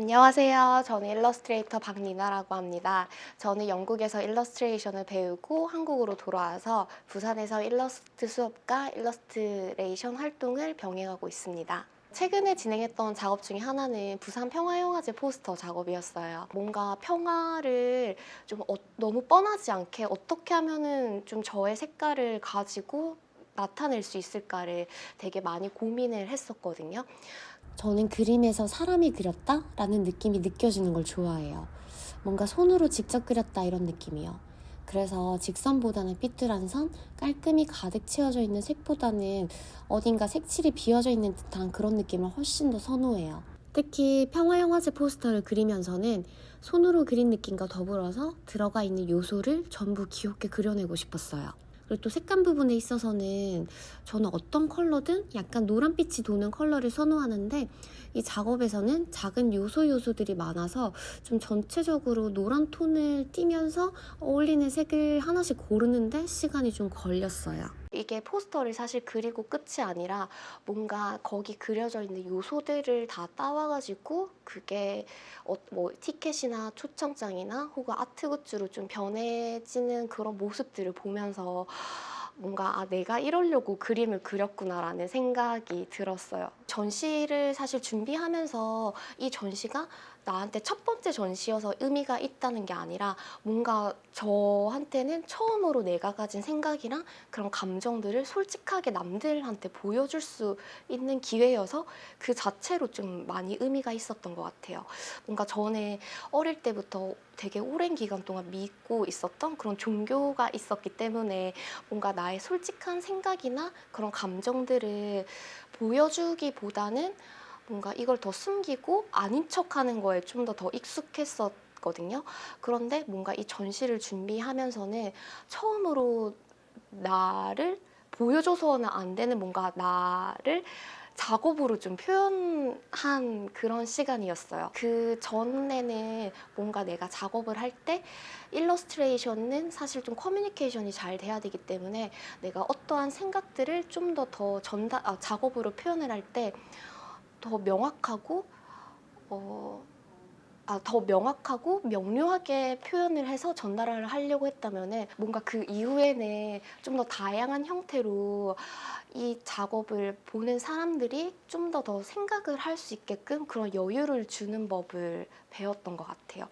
안녕하세요. 저는 일러스트레이터 박리나라고 합니다. 저는 영국에서 일러스트레이션을 배우고 한국으로 돌아와서 부산에서 일러스트 수업과 일러스트레이션 활동을 병행하고 있습니다. 최근에 진행했던 작업 중에 하나는 부산 평화영화제 포스터 작업이었어요. 뭔가 평화를 좀 어- 너무 뻔하지 않게 어떻게 하면은 좀 저의 색깔을 가지고 나타낼 수 있을까를 되게 많이 고민을 했었거든요. 저는 그림에서 사람이 그렸다 라는 느낌이 느껴지는 걸 좋아해요. 뭔가 손으로 직접 그렸다 이런 느낌이요. 그래서 직선보다는 삐뚤한 선, 깔끔히 가득 채워져 있는 색보다는 어딘가 색칠이 비어져 있는 듯한 그런 느낌을 훨씬 더 선호해요. 특히 평화영화제 포스터를 그리면서는 손으로 그린 느낌과 더불어서 들어가 있는 요소를 전부 귀엽게 그려내고 싶었어요. 그리고 또 색감 부분에 있어서는 저는 어떤 컬러든 약간 노란빛이 도는 컬러를 선호하는데 이 작업에서는 작은 요소 요소들이 많아서 좀 전체적으로 노란 톤을 띠면서 어울리는 색을 하나씩 고르는데 시간이 좀 걸렸어요. 이게 포스터를 사실 그리고 끝이 아니라 뭔가 거기 그려져 있는 요소들을 다 따와가지고 그게 어, 뭐 티켓이나 초청장이나 혹은 아트 굿즈로 좀 변해지는 그런 모습들을 보면서 뭔가 아 내가 이러려고 그림을 그렸구나라는 생각이 들었어요. 전시를 사실 준비하면서 이 전시가 나한테 첫 번째 전시여서 의미가 있다는 게 아니라 뭔가 저한테는 처음으로 내가 가진 생각이랑 그런 감정들을 솔직하게 남들한테 보여줄 수 있는 기회여서 그 자체로 좀 많이 의미가 있었던 것 같아요. 뭔가 전에 어릴 때부터 되게 오랜 기간 동안 믿고 있었던 그런 종교가 있었기 때문에 뭔가 나의 솔직한 생각이나 그런 감정들을 보여주기보다는 뭔가 이걸 더 숨기고 아닌 척하는 거에 좀 더 더 익숙했었거든요. 그런데 뭔가 이 전시를 준비하면서는 처음으로 나를 보여줘서는 안 되는 뭔가 나를 작업으로 좀 표현한 그런 시간이었어요. 그 전에는 뭔가 내가 작업을 할 때 일러스트레이션은 사실 좀 커뮤니케이션이 잘 돼야 되기 때문에 내가 어떠한 생각들을 좀 더더 전달 아, 작업으로 표현을 할때 더 명확하고 어, 아, 더 명확하고 명료하게 표현을 해서 전달을 하려고 했다면은 뭔가 그 이후에는 좀 더 다양한 형태로 이 작업을 보는 사람들이 좀 더 더 생각을 할 수 있게끔 그런 여유를 주는 법을 배웠던 것 같아요.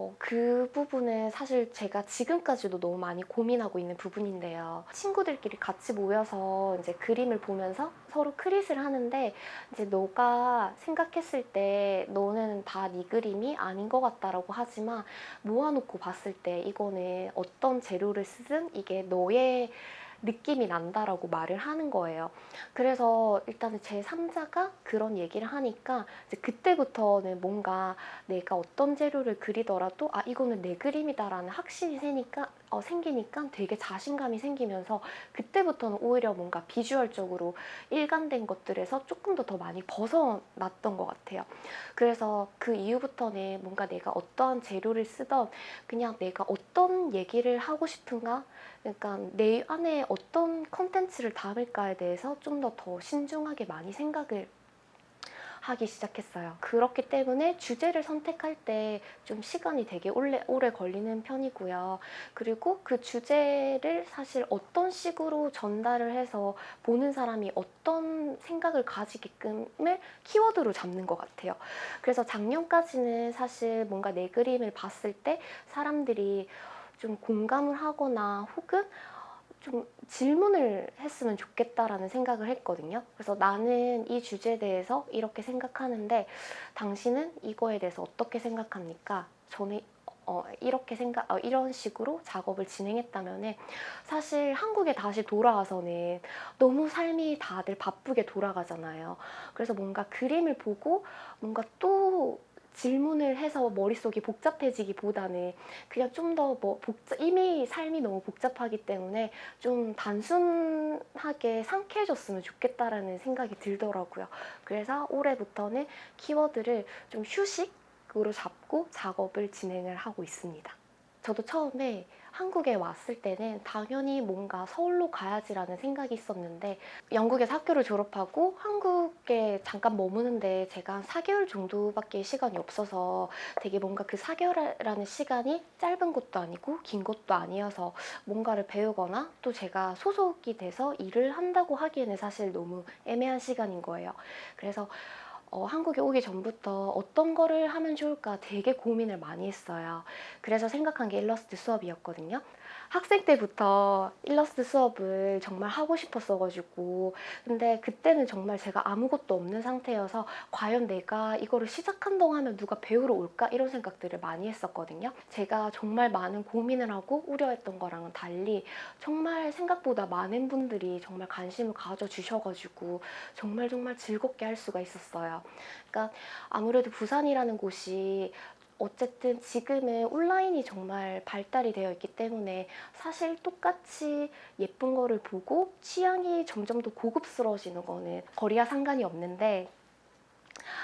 어, 그 부분은 사실 제가 지금까지도 너무 많이 고민하고 있는 부분인데요. 친구들끼리 같이 모여서 이제 그림을 보면서 서로 크릿을 하는데 이제 너가 생각했을 때 너는 다 네 그림이 아닌 것 같다라고 하지만 모아놓고 봤을 때 이거는 어떤 재료를 쓰든 이게 너의 느낌이 난다라고 말을 하는 거예요. 그래서 일단은 제 3자가 그런 얘기를 하니까 그때부터는 뭔가 내가 어떤 재료를 그리더라도 아 이거는 내 그림이다라는 확신이 생기니까 어, 생기니까 되게 자신감이 생기면서 그때부터는 오히려 뭔가 비주얼적으로 일관된 것들에서 조금 더 더 많이 벗어났던 것 같아요. 그래서 그 이후부터는 뭔가 내가 어떠한 재료를 쓰던 그냥 내가 어떤 얘기를 하고 싶은가 그러니까 내 안에 어떤 컨텐츠를 담을까에 대해서 좀 더더 신중하게 많이 생각을 하기 시작했어요. 그렇기 때문에 주제를 선택할 때 좀 시간이 되게 오래, 오래 걸리는 편이고요. 그리고 그 주제를 사실 어떤 식으로 전달을 해서 보는 사람이 어떤 생각을 가지게끔을 키워드로 잡는 것 같아요. 그래서 작년까지는 사실 뭔가 내 그림을 봤을 때 사람들이 좀 공감을 하거나 혹은 좀 질문을 했으면 좋겠다라는 생각을 했거든요. 그래서 나는 이 주제에 대해서 이렇게 생각하는데 당신은 이거에 대해서 어떻게 생각합니까? 저는 어, 이렇게 생각, 어, 이런 식으로 작업을 진행했다면은 사실 한국에 다시 돌아와서는 너무 삶이 다들 바쁘게 돌아가잖아요. 그래서 뭔가 그림을 보고 뭔가 또 질문을 해서 머릿속이 복잡해지기보다는 그냥 좀 더 뭐 복잡 이미 삶이 너무 복잡하기 때문에 좀 단순하게 상쾌해졌으면 좋겠다라는 생각이 들더라고요. 그래서 올해부터는 키워드를 좀 휴식으로 잡고 작업을 진행을 하고 있습니다. 저도 처음에 한국에 왔을 때는 당연히 뭔가 서울로 가야지라는 생각이 있었는데 영국에서 학교를 졸업하고 한국에 잠깐 머무는데 제가 한 4개월 정도밖에 시간이 없어서 되게 뭔가 그 4개월이라는 시간이 짧은 것도 아니고 긴 것도 아니어서 뭔가를 배우거나 또 제가 소속이 돼서 일을 한다고 하기에는 사실 너무 애매한 시간인 거예요. 그래서 어, 한국에 오기 전부터 어떤 거를 하면 좋을까 되게 고민을 많이 했어요. 그래서 생각한 게 일러스트 수업이었거든요. 학생 때부터 일러스트 수업을 정말 하고 싶었어가지고 근데 그때는 정말 제가 아무것도 없는 상태여서 과연 내가 이거를 시작한다고 하면 누가 배우러 올까 이런 생각들을 많이 했었거든요. 제가 정말 많은 고민을 하고 우려했던 거랑은 달리 정말 생각보다 많은 분들이 정말 관심을 가져주셔가지고 정말 정말 즐겁게 할 수가 있었어요. 그러니까 아무래도 부산이라는 곳이 어쨌든 지금은 온라인이 정말 발달이 되어 있기 때문에 사실 똑같이 예쁜 거를 보고 취향이 점점 더 고급스러워지는 거는 거리와 상관이 없는데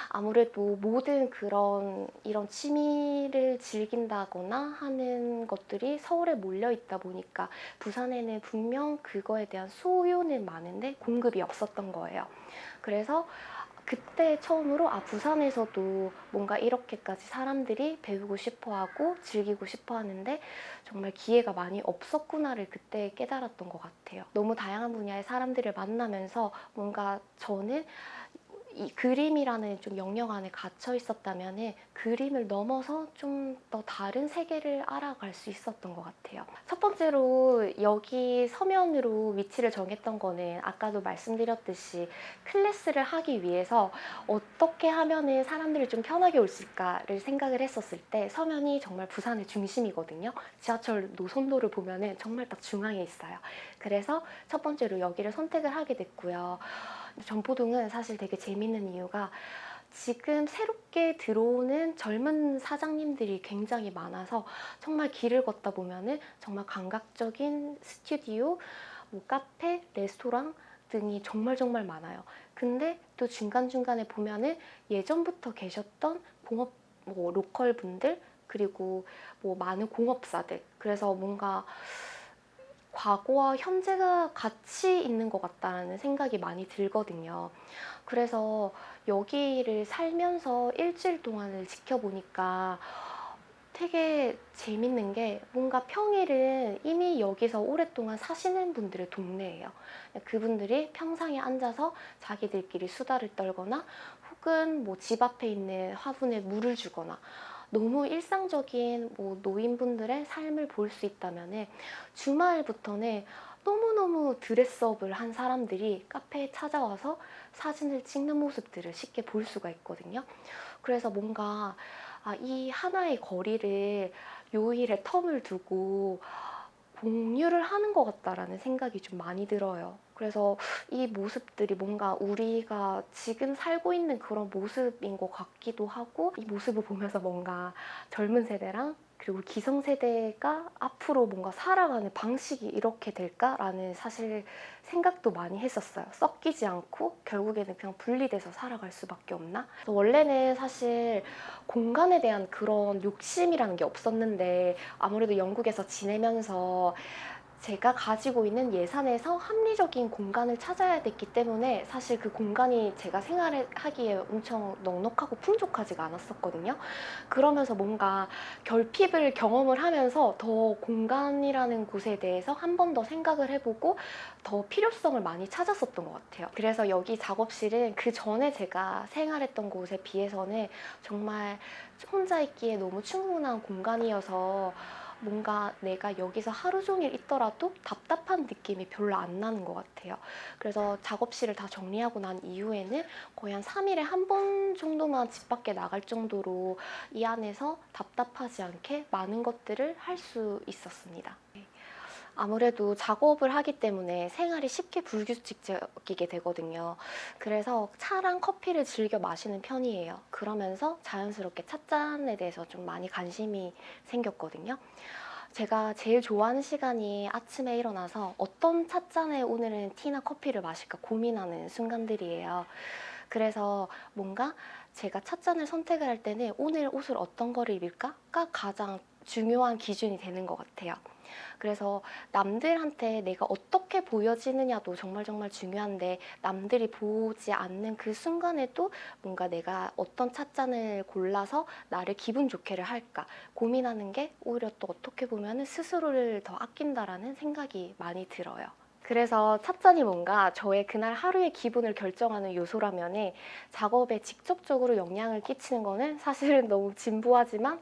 아무래도 모든 그런 이런 취미를 즐긴다거나 하는 것들이 서울에 몰려 있다 보니까 부산에는 분명 그거에 대한 수요는 많은데 공급이 없었던 거예요. 그래서 그때 처음으로 아 부산에서도 뭔가 이렇게까지 사람들이 배우고 싶어하고 즐기고 싶어하는데 정말 기회가 많이 없었구나를 그때 깨달았던 것 같아요. 너무 다양한 분야의 사람들을 만나면서 뭔가 저는 이 그림이라는 좀 영역 안에 갇혀 있었다면은 그림을 넘어서 좀 더 다른 세계를 알아갈 수 있었던 것 같아요. 첫 번째로 여기 서면으로 위치를 정했던 거는 아까도 말씀드렸듯이 클래스를 하기 위해서 어떻게 하면은 사람들이 좀 편하게 올 수 있을까를 생각을 했었을 때 서면이 정말 부산의 중심이거든요. 지하철 노선도를 보면은 정말 딱 중앙에 있어요. 그래서 첫 번째로 여기를 선택을 하게 됐고요. 전포동은 사실 되게 재밌는 이유가 지금 새롭게 들어오는 젊은 사장님들이 굉장히 많아서 정말 길을 걷다 보면은 정말 감각적인 스튜디오, 뭐 카페, 레스토랑 등이 정말 정말 많아요. 근데 또 중간중간에 보면은 예전부터 계셨던 공업 뭐 로컬 분들 그리고 뭐 많은 공업사들 그래서 뭔가 과거와 현재가 같이 있는 것 같다는 생각이 많이 들거든요. 그래서 여기를 살면서 일주일 동안을 지켜보니까 되게 재밌는 게 뭔가 평일은 이미 여기서 오랫동안 사시는 분들의 동네예요. 그분들이 평상에 앉아서 자기들끼리 수다를 떨거나 혹은 뭐 집 앞에 있는 화분에 물을 주거나 너무 일상적인 뭐 노인분들의 삶을 볼 수 있다면은 주말부터는 너무너무 드레스업을 한 사람들이 카페에 찾아와서 사진을 찍는 모습들을 쉽게 볼 수가 있거든요. 그래서 뭔가 아, 이 하나의 거리를 요일에 텀을 두고 공유를 하는 것 같다라는 생각이 좀 많이 들어요. 그래서 이 모습들이 뭔가 우리가 지금 살고 있는 그런 모습인 것 같기도 하고 이 모습을 보면서 뭔가 젊은 세대랑 그리고 기성세대가 앞으로 뭔가 살아가는 방식이 이렇게 될까라는 사실 생각도 많이 했었어요. 섞이지 않고 결국에는 그냥 분리돼서 살아갈 수밖에 없나? 원래는 사실 공간에 대한 그런 욕심이라는 게 없었는데 아무래도 영국에서 지내면서 제가 가지고 있는 예산에서 합리적인 공간을 찾아야 됐기 때문에 사실 그 공간이 제가 생활하기에 엄청 넉넉하고 풍족하지가 않았었거든요. 그러면서 뭔가 결핍을 경험을 하면서 더 공간이라는 곳에 대해서 한 번 더 생각을 해보고 더 필요성을 많이 찾았었던 것 같아요. 그래서 여기 작업실은 그 전에 제가 생활했던 곳에 비해서는 정말 혼자 있기에 너무 충분한 공간이어서 뭔가 내가 여기서 하루 종일 있더라도 답답한 느낌이 별로 안 나는 것 같아요. 그래서 작업실을 다 정리하고 난 이후에는 거의 한 3일에 한 번 정도만 집 밖에 나갈 정도로 이 안에서 답답하지 않게 많은 것들을 할 수 있었습니다. 아무래도 작업을 하기 때문에 생활이 쉽게 불규칙적이게 되거든요. 그래서 차랑 커피를 즐겨 마시는 편이에요. 그러면서 자연스럽게 찻잔에 대해서 좀 많이 관심이 생겼거든요. 제가 제일 좋아하는 시간이 아침에 일어나서 어떤 찻잔에 오늘은 티나 커피를 마실까 고민하는 순간들이에요. 그래서 뭔가 제가 찻잔을 선택을 할 때는 오늘 옷을 어떤 거를 입을까가 가장 중요한 기준이 되는 것 같아요. 그래서 남들한테 내가 어떻게 보여지느냐도 정말 정말 중요한데 남들이 보지 않는 그 순간에도 뭔가 내가 어떤 찻잔을 골라서 나를 기분 좋게를 할까 고민하는 게 오히려 또 어떻게 보면 스스로를 더 아낀다라는 생각이 많이 들어요. 그래서 찻잔이 뭔가 저의 그날 하루의 기분을 결정하는 요소라면 작업에 직접적으로 영향을 끼치는 거는 사실은 너무 진부하지만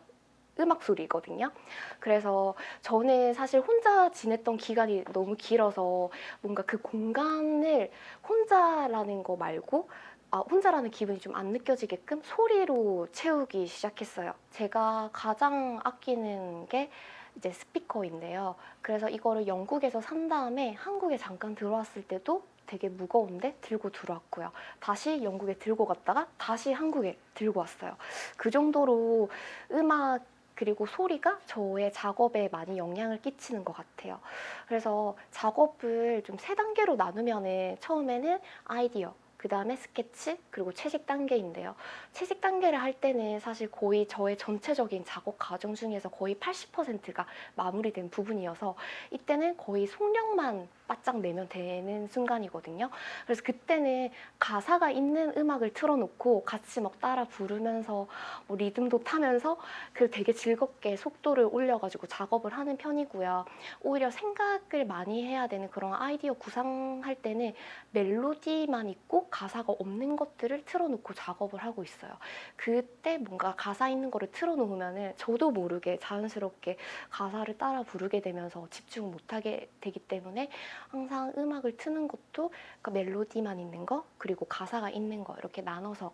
음악 소리거든요. 그래서 저는 사실 혼자 지냈던 기간이 너무 길어서 뭔가 그 공간을 혼자라는 거 말고 아, 혼자라는 기분이 좀 안 느껴지게끔 소리로 채우기 시작했어요. 제가 가장 아끼는 게 이제 스피커인데요. 그래서 이거를 영국에서 산 다음에 한국에 잠깐 들어왔을 때도 되게 무거운데 들고 들어왔고요. 다시 영국에 들고 갔다가 다시 한국에 들고 왔어요. 그 정도로 음악 그리고 소리가 저의 작업에 많이 영향을 끼치는 것 같아요. 그래서 작업을 좀 세 단계로 나누면은 처음에는 아이디어, 그 다음에 스케치, 그리고 채식 단계인데요. 채식 단계를 할 때는 사실 거의 저의 전체적인 작업 과정 중에서 거의 80%가 마무리된 부분이어서 이때는 거의 속력만 바짝 내면 되는 순간이거든요. 그래서 그때는 가사가 있는 음악을 틀어놓고 같이 막 따라 부르면서 뭐 리듬도 타면서 그 되게 즐겁게 속도를 올려가지고 작업을 하는 편이고요. 오히려 생각을 많이 해야 되는 그런 아이디어 구상할 때는 멜로디만 있고 가사가 없는 것들을 틀어놓고 작업을 하고 있어요. 그때 뭔가 가사 있는 거를 틀어놓으면은 저도 모르게 자연스럽게 가사를 따라 부르게 되면서 집중 못하게 되기 때문에 항상 음악을 트는 것도 그러니까 멜로디만 있는 거 그리고 가사가 있는 거 이렇게 나눠서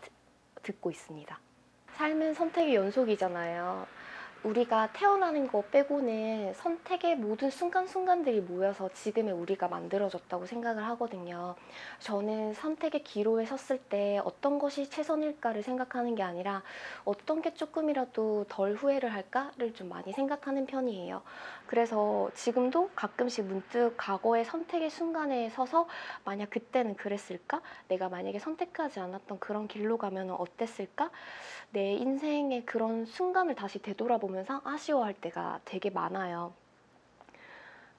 드- 듣고 있습니다. 삶은 선택의 연속이잖아요. 우리가 태어나는 거 빼고는 선택의 모든 순간순간들이 모여서 지금의 우리가 만들어졌다고 생각을 하거든요. 저는 선택의 기로에 섰을 때 어떤 것이 최선일까를 생각하는 게 아니라 어떤 게 조금이라도 덜 후회를 할까를 좀 많이 생각하는 편이에요. 그래서 지금도 가끔씩 문득 과거의 선택의 순간에 서서 만약 그때는 그랬을까? 내가 만약에 선택하지 않았던 그런 길로 가면 어땠을까? 내 인생의 그런 순간을 다시 되돌아보면 서 아쉬워할 때가 되게 많아요.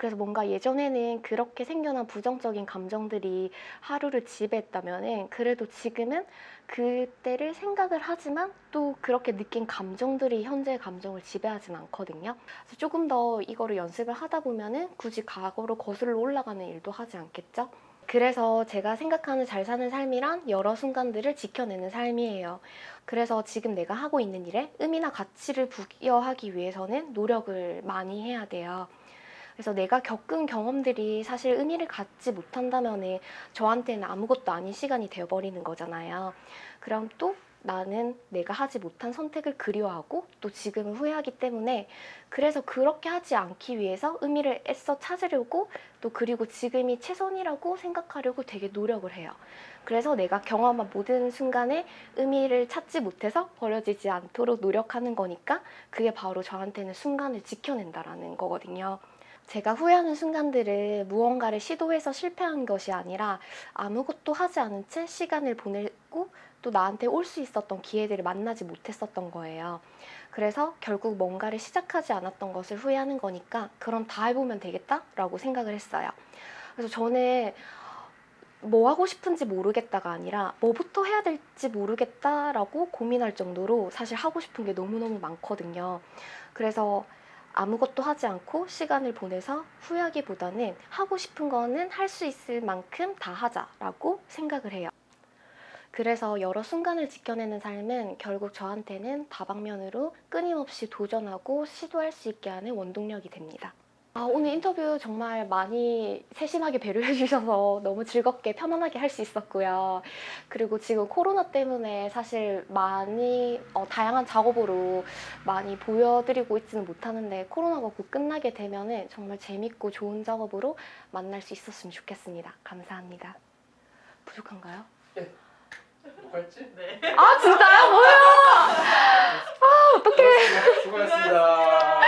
그래서 뭔가 예전에는 그렇게 생겨난 부정적인 감정들이 하루를 지배했다면은 그래도 지금은 그때를 생각을 하지만 또 그렇게 느낀 감정들이 현재의 감정을 지배하진 않거든요. 그래서 조금 더 이거를 연습을 하다 보면은 굳이 과거로 거슬러 올라가는 일도 하지 않겠죠? 그래서 제가 생각하는 잘 사는 삶이란 여러 순간들을 지켜내는 삶이에요. 그래서 지금 내가 하고 있는 일에 의미나 가치를 부여하기 위해서는 노력을 많이 해야 돼요. 그래서 내가 겪은 경험들이 사실 의미를 갖지 못한다면 저한테는 아무것도 아닌 시간이 되어버리는 거잖아요. 그럼 또 나는 내가 하지 못한 선택을 그리워하고 또 지금은 후회하기 때문에 그래서 그렇게 하지 않기 위해서 의미를 애써 찾으려고 또 그리고 지금이 최선이라고 생각하려고 되게 노력을 해요. 그래서 내가 경험한 모든 순간에 의미를 찾지 못해서 버려지지 않도록 노력하는 거니까 그게 바로 저한테는 순간을 지켜낸다라는 거거든요. 제가 후회하는 순간들은 무언가를 시도해서 실패한 것이 아니라 아무것도 하지 않은 채 시간을 보 내고 또 나한테 올 수 있었던 기회들을 만나지 못했었던 거예요. 그래서 결국 뭔가를 시작하지 않았던 것을 후회하는 거니까 그럼 다 해보면 되겠다라고 생각을 했어요. 그래서 저는 뭐 하고 싶은지 모르겠다가 아니라 뭐부터 해야 될지 모르겠다라고 고민할 정도로 사실 하고 싶은 게 너무너무 많거든요. 그래서 아무것도 하지 않고 시간을 보내서 후회하기보다는 하고 싶은 거는 할 수 있을 만큼 다 하자라고 생각을 해요. 그래서 여러 순간을 지켜내는 삶은 결국 저한테는 다방면으로 끊임없이 도전하고 시도할 수 있게 하는 원동력이 됩니다. 아, 오늘 인터뷰 정말 많이 세심하게 배려해 주셔서 너무 즐겁게 편안하게 할 수 있었고요. 그리고 지금 코로나 때문에 사실 많이 어, 다양한 작업으로 많이 보여드리고 있지는 못하는데 코로나가 곧 끝나게 되면은 정말 재밌고 좋은 작업으로 만날 수 있었으면 좋겠습니다. 감사합니다. 부족한가요? 팔찌? 네. 아 진짜요? 뭐야? 아 어떡해. 수고하셨습니다.